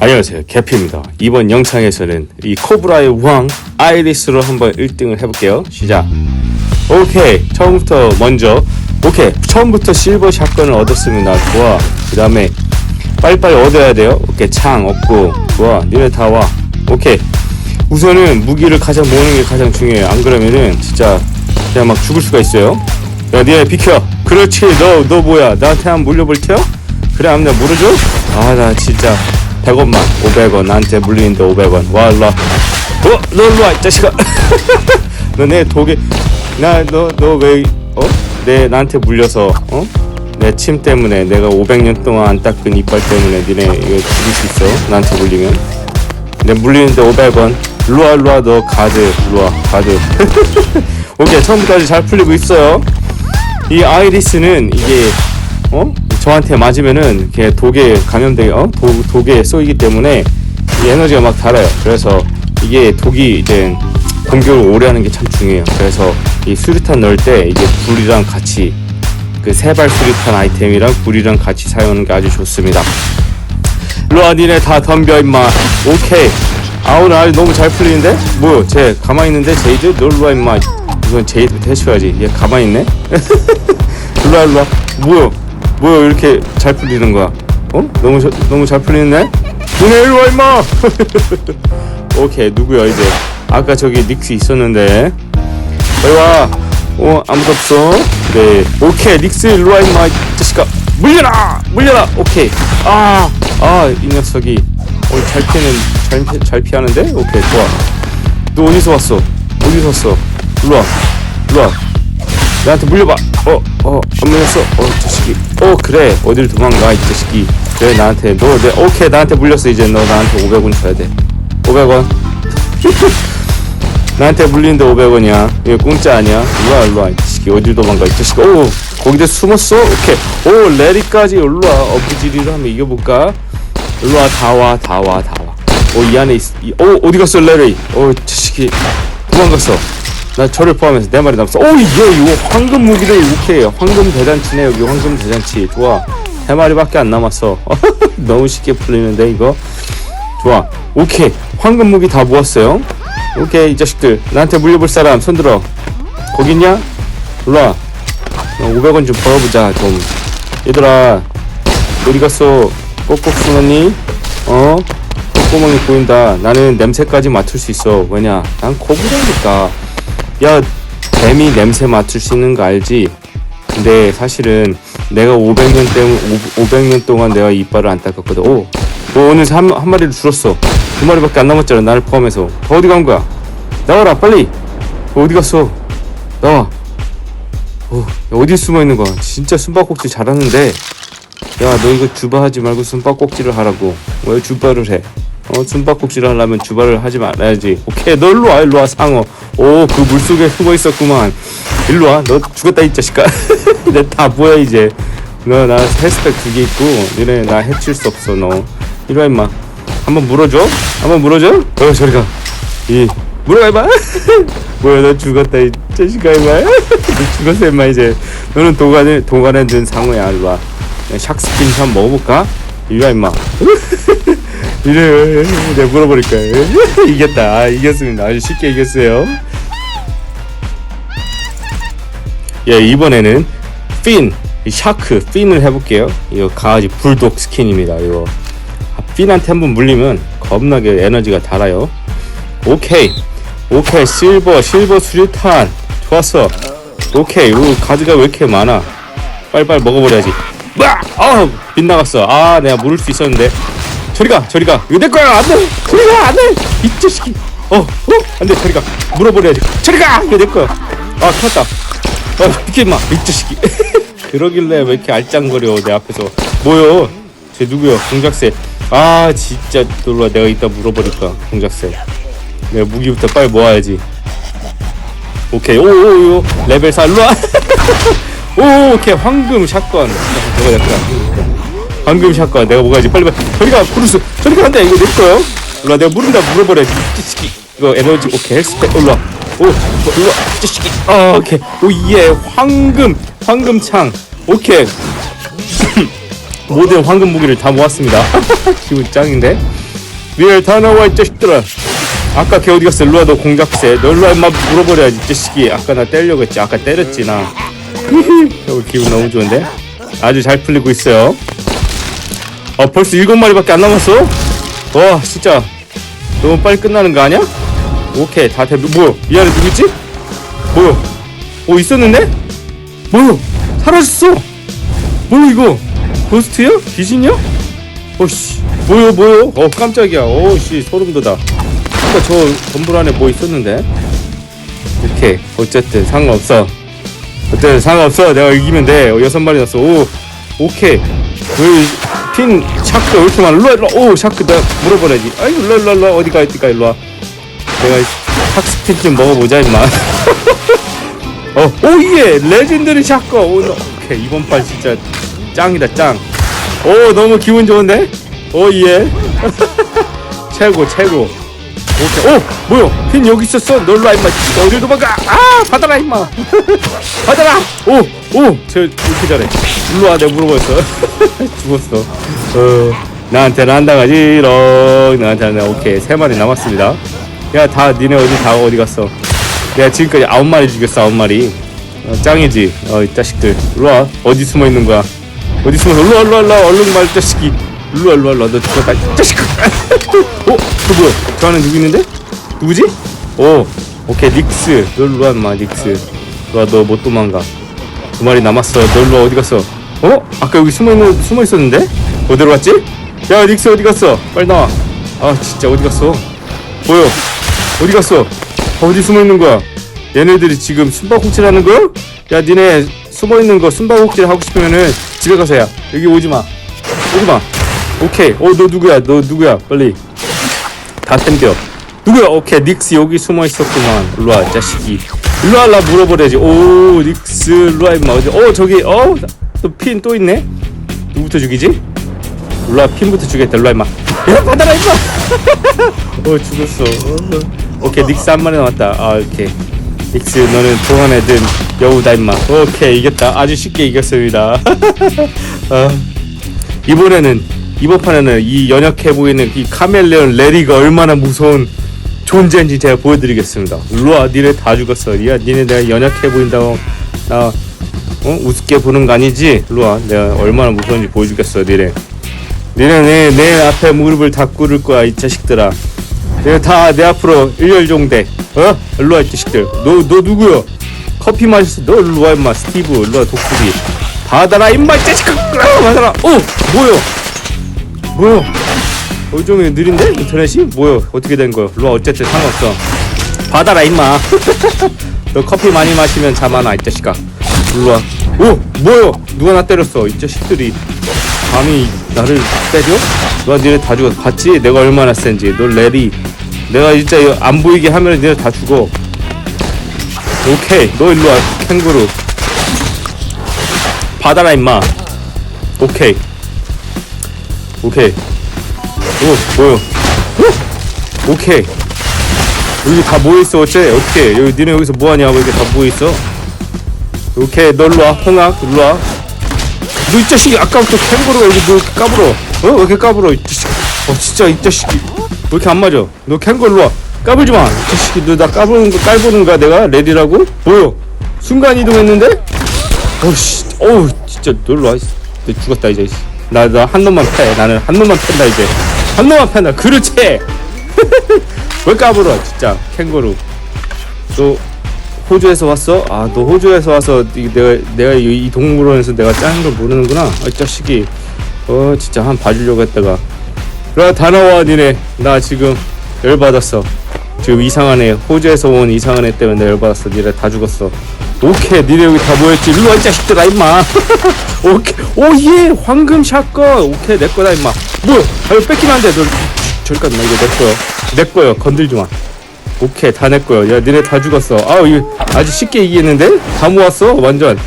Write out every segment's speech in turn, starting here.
안녕하세요. 개피입니다. 이번 영상에서는 이 코브라의 왕 아이리스로 한번 1등을 해볼게요. 시작. 오케이. 처음부터 먼저. 오케이. 처음부터 실버 샷건을 얻었습니다 좋아. 그 다음에 빨리빨리 얻어야 돼요. 오케이. 창 얻고. 좋아. 니네 다와. 오케이. 우선은 무기를 가장 모으는 게 가장 중요해요. 안 그러면은 진짜 그냥 막 죽을 수가 있어요. 야 니네 비켜. 그렇지. 너너 뭐야? 나한테 한번 물려볼 테요? 그래 내가 물어줘? 아 나 진짜 100원만 500원 나한테 물리는데 500원. 와 일로와 어? 너 일로와 이 자식아. 너내 독에 나 너 너 왜 어? 내 나한테 물려서 어? 내 침 때문에 내가 500년 동안 안 닦은 이빨 때문에 니네 이거 죽일 수 있어? 나한테 물리면? 내 물리는데 500원. 일로와 일로와 너 가드. 일로와 가드. 오케이 처음부터 잘 풀리고 있어요. 이 아이리스는 이게 어 저한테 맞으면은 이렇게 독에 감염되게 어? 도, 독에 쏘이기 때문에 이 에너지가 막 달아요. 그래서 이게 독이 이제 공격을 오래 하는 게 참 중요해요. 그래서 이 수류탄 넣을 때 이게 불이랑 같이 그 세발 수류탄 아이템이랑 불이랑 같이 사용하는 게 아주 좋습니다. 일로와 니네 다 덤벼 임마. 오케이. 아우 나 너무 잘 풀리는데? 뭐야 쟤 가만히 있는데? 제이드? 너 일로와 임마. 이건 제이드부터 해줘야지. 얘 가만히 있네? 일로와 일로와. 뭐야 뭐야 이렇게 잘 풀리는 거야 어? 너무 저- 너무 잘 풀리는데? 니네 일로 와 임마 오케이 누구야 이제 아까 저기 닉스 있었는데 빨리 와 어, 아무도 없어. 네. 오케이, 닉스 일로 와, 임마. 이 자식아. 물려라! 물려라! 오케이. 아, 아, 이 녀석이. 어, 잘 피는, 잘, 피- 잘 피하는데? 오케이, 좋아. 너 어디서 왔어? 어디서 왔어? 일로 와. 일로 와. 나한테 물려봐. 어, 어, 안 물렸어. 어, 자식이. 어, 그래. 어딜 도망가, 이 자식이. 그래, 나한테. 너, 내, 오케이, 나한테 물렸어. 이제 너 나한테 500원 줘야 돼. 500원. 나한테 물리는데 500원이야. 이거 공짜 아니야. 일로와, 일로와. 이 자식이 어딜 도망가. 이 자식아. 오, 거기다 숨었어? 오케이. 오, 레리까지 일로와. 어부지리로 한번 이겨볼까? 일로와, 다 와, 다 와, 다 와. 오, 이 안에 있, 이, 오, 어디 갔어, 레리? 오, 자식이. 도망갔어. 나 저를 포함해서 내 말이 남았어. 오, 이거, 이거 황금 무기를 오케이. 황금 대잔치네, 여기 황금 대잔치. 좋아. 세 마리밖에 안 남았어. 너무 쉽게 풀리는데, 이거. 좋아. 오케이. 황금 무기 다 모았어요. 오케이, 이 자식들. 나한테 물려볼 사람 손들어. 거기 있냐? 일로와. 500원 좀 벌어보자, 좀. 얘들아. 어디 갔어? 꼭꼭 숨었니? 어? 콧구멍이 보인다. 나는 냄새까지 맡을 수 있어. 왜냐? 난 코브라니까. 야, 뱀이 냄새 맡을 수 있는 거 알지? 근데 사실은 내가 500년 때문 500년 동안 내가 이빨을 안 닦았거든. 오, 너 오늘 한, 한 마리를 줄었어. 두 마리밖에 안 남았잖아. 나를 포함해서. 더 어디 간 거야? 나와라, 빨리. 너 어디 갔어? 나와. 어, 어디 숨어 있는 거야? 진짜 숨바꼭질 잘하는데. 야, 너 이거 주바 하지 말고 숨바꼭질을 하라고. 왜 주바를 해? 어, 숨바꼭질을 하려면 주바를 하지 말아야지. 오케이, 너 일로 와, 일로 와, 상어. 오, 그 물속에 숨어 있었구만. 일로 와, 너 죽었다, 이 자식아. 내 다 뭐야, 이제. 너, 나 헬스백 두개 있고, 너네 나 해칠 수 없어, 너. 이리 와, 임마. 한번 물어줘? 한번 물어줘? 어, 저리 가. 이, 물어봐, 임마. 뭐야, 너 죽었다, 이 자식아, 임마. 너 죽었어, 임마, 이제. 너는 도관에, 도관에 든 상어야, 일로 와. 샥스킨 한번 먹어볼까? 이리 와, 임마. 이래 내가 물어버릴 거야 이겼다 아, 이겼습니다 아주 쉽게 이겼어요 예 이번에는 핀이 샤크 핀을 해볼게요. 이거 강아지 불독 스킨입니다 이거. 아, 핀한테 한번 물리면 겁나게 에너지가 달아요. 오케이. 오케이 실버 실버 수류탄. 좋았어. 오케이 우 가드가 왜 이렇게 많아? 빨리빨리 먹어버려야지. 와! 아 빗나갔어. 아 내가 물을 수 있었는데. 저리가 저리가. 이거 내 거야. 안 돼. 저리가 안 돼. 이 자식이. 어 어? 안 돼 저리가. 물어버려야지. 저리가! 이거 내 거야. 아 큰일 났다 어 비켜 임마 이 자식이 그러길래 왜 이렇게 알짱거려 내 앞에서. 뭐요? 쟤 누구야 공작새. 아 진짜 놀라. 내가 이따 물어버릴 거야 공작새. 내가 무기부터 빨리 모아야지. 오케이. 오오오. 레벨 4 일로 와. 오 오케이. 황금 샷건. 저거 내 거야 방금 샷건. 내가 먹어야지? 빨리 빨리. 저리가 브루스. 저리가 안 돼. 이거 내 거요. 일로 와. 내가 물은다. 물어버려 찌찌기. 이거 에너지. 오케이. 헬스팩. 일로 와 오 뭐, 일로와 찌찌기 어 오케이. 오 예 황금 황금 창. 오케이. 모든 황금 무기를 다 모았습니다. 기분 짱인데? 니네 다 나와 이 자식들아. 아까 걔 어디 갔어? 일로 와 너 공작새 너 일로와 임마 물어버려야지 이 자식이. 아까 나 때리려고 했지. 아까 때렸지 나. 어, 기분 너무 좋은데? 아주 잘 풀리고 있어요. 아 벌써 일곱 마리밖에 안 남았어? 와 진짜. 너무 빨리 끝나는 거 아니야? 오케이 다 대. 뭐야? 이 안에 누구 있지? 뭐야? 어 있었는데? 뭐야? 사라졌어. 뭐야 이거? 고스트야? 귀신이야? 어씨 뭐야 뭐야? 어 깜짝이야. 어씨 소름 돋아. 아까 저 건물 안에 뭐 있었는데? 오케이 어쨌든 상관없어. 어쨌든 상관없어. 내가 이기면 돼. 어, 여섯 마리 났어. 오 오케이. 그핀 샤크 왜 이렇게? 일로와 일로와. 오 샤크 나 물어버려야지. 아이 일로와 일로와 일로와 어디가 어디가 일로와. 내가 삭스핀 좀 먹어보자 임마. 어 오예 레전드리 샷건 오, 너- 오케이. 이번 판 진짜 짱이다 짱 오 너무 기분 좋은데? 오예. 최고 최고. 오케이. 오 뭐야? 핀 여기 있었어. 놀라 임마. 어딜 도망가? 아 받아라 임마. 받아라. 오오저 이렇게 잘해. 일로 와 내가 물어봤어. 죽었어. 어 나한테는 안 당하지롱 나한테는 오케이. 세 마리 남았습니다 야 다 니네 어디 다 어디 갔어? 내가 지금까지 아홉 마리 죽였어 아홉 마리. 어, 짱이지? 어이 자식들. 일로와. 어디 숨어 있는 거야? 어디 숨어서 일로와 일로와 일로와. 얼른 말 자식이. 일로와 일로와 일로와. 너 죽었다 이 자식 어? 저 뭐야? 저 안에 누구 있는데? 누구지? 오 오케이 닉스. 너 일로와 인마 닉스. 일로와 너 못 도망가. 두 마리 남았어. 너 일로와 어디 갔어? 어? 아까 여기 숨어 있는 숨어 있었는데? 어디로 갔지? 야 닉스 어디 갔어? 빨리 나와. 아 진짜 어디 갔어? 보여 어디 갔어? 어디 숨어 있는 거야. 얘네들이 지금 숨바꼭질 하는 거야? 야 니네 숨어 있는 거 숨바꼭질 하고 싶으면은 집에 가서 야 여기 오지 마. 오지 마. 오케이. 어 너 누구야? 너 누구야? 빨리. 다 템겨. 누구야? 오케이. 닉스 여기 숨어 있었구만. 일로와 이 자식이. 일로와 나 물어버려야지. 오 닉스 일로와 임마. 어디 어 저기 어또핀 또 있네? 누구부터 죽이지? 일로와 핀부터 죽였다. 일로와 임마. 야 받아라 임마. 어 죽었어 어. 오케이 닉스 한 마리 남았다. 아 오케이. 닉스 너는 동안에 든 여우다 임마. 오케이 이겼다. 아주 쉽게 이겼습니다. 아, 이번에는 이번 판에는 이 연약해 보이는 이 카멜레온 레리가 얼마나 무서운 존재인지 제가 보여드리겠습니다. 일로와 니네 다 죽었어. 야 니네 내가 연약해 보인다고 나 어? 우습게 보는 거 아니지? 일로와 내가 얼마나 무서운지 보여주겠어 니네. 니네 내, 내 앞에 무릎을 다 꿇을 거야 이 자식들아 내가 다 내 앞으로 일렬종대 어? 일로와 이 자식들. 너 너 누구야 커피 마셨어? 너 일로와 임마. 스티브 일로와 독수리. 받아라 임마 이 자식아. 아, 받아라. 어 뭐야 뭐야 어, 좀 느린데? 인터넷이 뭐야 어떻게 된 거야 일로와 어쨌든 상관없어. 받아라 임마. 너 커피 많이 마시면 잠안와이 자식아. 일로와. 오 뭐야 누가 나 때렸어? 이 자식들이. 감히 나를 때려? 너 니네 다 죽었어. 봤지? 내가 얼마나 센지. 너 레디 내가 진짜 안 보이게 하면 니네 다 죽어. 오케이. 너 일로와 캥거루. 받아라 임마. 오케이. 오케이. 오 오, 오케이. 여기 다 모여있어 어째? 어떻게 여기 니네 여기서 뭐하냐? 왜 이렇게 다 모여있어? 오케이. 너 일로와 홍학 일로와. 너 이 자식이 아까부터 캥거루가 여기 뭐 이렇게 까불어? 어? 왜 이렇게 까불어 이 자식? 어 진짜 이 자식이. 왜 이렇게 안 맞아 너 캥거루 일로 와 까불지 마이 자식이 너나 까부는 거 깔보는 거야 내가 레디라고? 뭐요 순간 이동했는데? 어씨 어우 진짜 너 일로와 이씨. 너 죽었다 이제 나나 한 놈만 패 나는 한 놈만 팬다 이제 한 놈만 팬다 그렇지 왜 까불어 진짜 캥거루 너 호주에서 왔어? 아, 너 호주에서 와서 이- 내가 내가 이, 이 동물원에서 내가 짜는 걸 모르는구나. 아, 이 자식이. 어, 진짜 한 봐주려고 했다가. 그래, 다 나와, 니네. 나 지금 열 받았어. 지금 이상한 애, 호주에서 온 이상한 애 때문에 열 받았어. 니네 다 죽었어. 오케이, 니네 여기 다 모였지. 일로 와, 이 자식들아, 임마. 오케이, 오, 예, 황금 샷건. 오케이, 내 거다, 임마. 뭐야? 아, 이거 뺏기면 안 돼. 너, 가, 나 이거 내 거야. 내 거야. 건들지 마. 오케이 다 냈고요 야 니네 다 죽었어 아우 이거 아주 쉽게 이기겠는데? 다 모았어 완전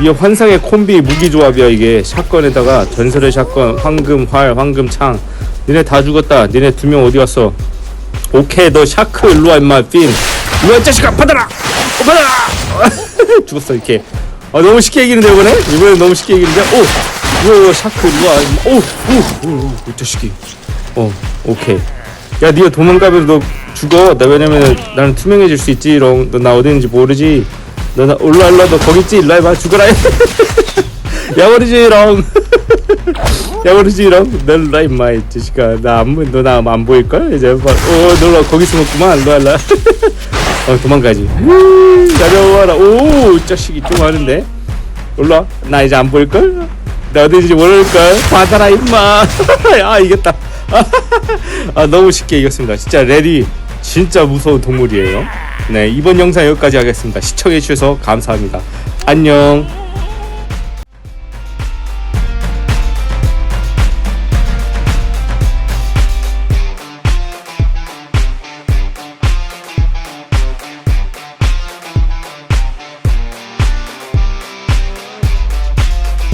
이게 환상의 콤비 무기 조합이야 이게 샷건에다가 전설의 샷건 황금 활 황금 창 니네 다 죽었다 니네 두 명 어디 갔어 오케이 너 샤크 일로 와 임마 핀 일로와 이 자식아 받아라 어, 받아라 죽었어 이렇게 아 너무 쉽게 이기는데 이번에? 이번에 너무 쉽게 이기는데 오! 오 샤크 일로 와 임마. 오! 오! 오! 오! 이 자식이 어 오케이 야 니가 도망가면 너 죽어 나 왜냐면 나는 투명해질 수 있지 롱 너나 어디 있는지 모르지 너나 올라 올라 너 거기 있지 일로 와봐 죽어라 야버리지 롱 야버리지 롱너 일로 와 임마 이 자식아. 나안너나 안 보일 걸? 이제 봐. 어 놀라 거기 숨었구만. 와라 어 도망가지. 야려와라. 오 자식이 좀 하는데. 올라 나 이제 안 보일 걸? 나 어디 있는지 모를 걸? 받아라 임마. 아 이겼다. 아 너무 쉽게 이겼습니다. 진짜 레디 진짜 무서운 동물이에요. 네 이번 영상 여기까지 하겠습니다. 시청해 주셔서 감사합니다. 안녕